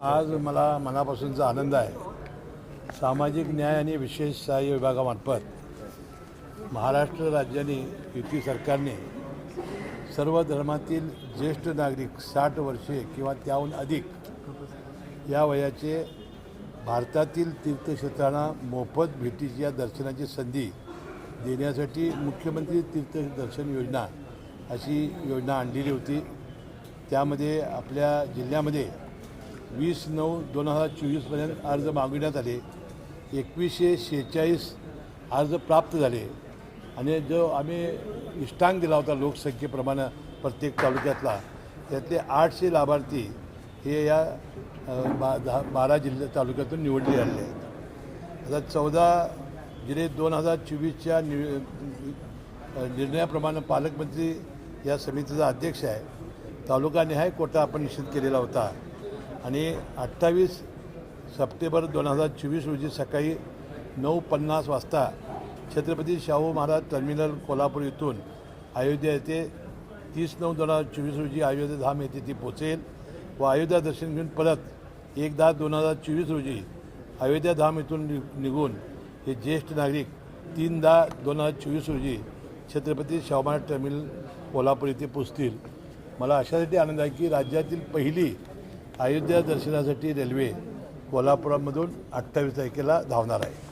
आज मला मनापासूनचा आनंद आहे सामाजिक न्याय आणि विशेष सहाय्य विभागामार्फत महाराष्ट्र राज्याने युती सरकारने सर्व धर्मातील ज्येष्ठ नागरिक साठ वर्षे किंवा त्याहून अधिक या वयाचे भारतातील तीर्थक्षेत्रांना मोफत भेटीची या दर्शनाची संधी देण्यासाठी मुख्यमंत्री तीर्थदर्शन योजना अशी योजना आणलेली होती. त्यामध्ये आपल्या जिल्ह्यामध्ये वीस नऊ दोन हजार चोवीसपर्यंत अर्ज मागविण्यात आले. एकवीसशे शेहेचाळीस अर्ज प्राप्त झाले. आणि जो आम्ही इष्टांक दिला होता लोकसंख्येप्रमाणे प्रत्येक तालुक्यातला त्यातले आठशे लाभार्थी हे या बा दहा बारा जिल्ह्या तालुक्यातून निवडले आलेले आहेत आता चौदा जिले दोन हजार चोवीसच्या नि निर्णयाप्रमाणे पालकमंत्री या समितीचा अध्यक्ष आहे. तालुकानिहाय कोटा आपण निश्चित केलेला होता. आणि अठ्ठावीस सप्टेंबर दोन हजार चोवीस रोजी सकाळी नऊ पन्नास वाजता छत्रपती शाहू महाराज टर्मिनल कोल्हापूर इथून अयोध्या येथे तीस नऊ दोन हजार चोवीस रोजी अयोध्या धाम येथे ती पोचेल व अयोध्या दर्शन घेऊन परत एक दहा दोन हजार चोवीस रोजी अयोध्या धाम इथून निघून हे ज्येष्ठ नागरिक तीन दहा दोन हजार चोवीस रोजी छत्रपती शाहू महाराज टर्मिनल कोल्हापूर येथे पोचतील मला अशासाठी आनंद आहे की राज्यातील पहिली अयोध्या दर्शनासाठी रेल्वे कोल्हापुरामधून अठ्ठावीस तारखेला धावणार आहे.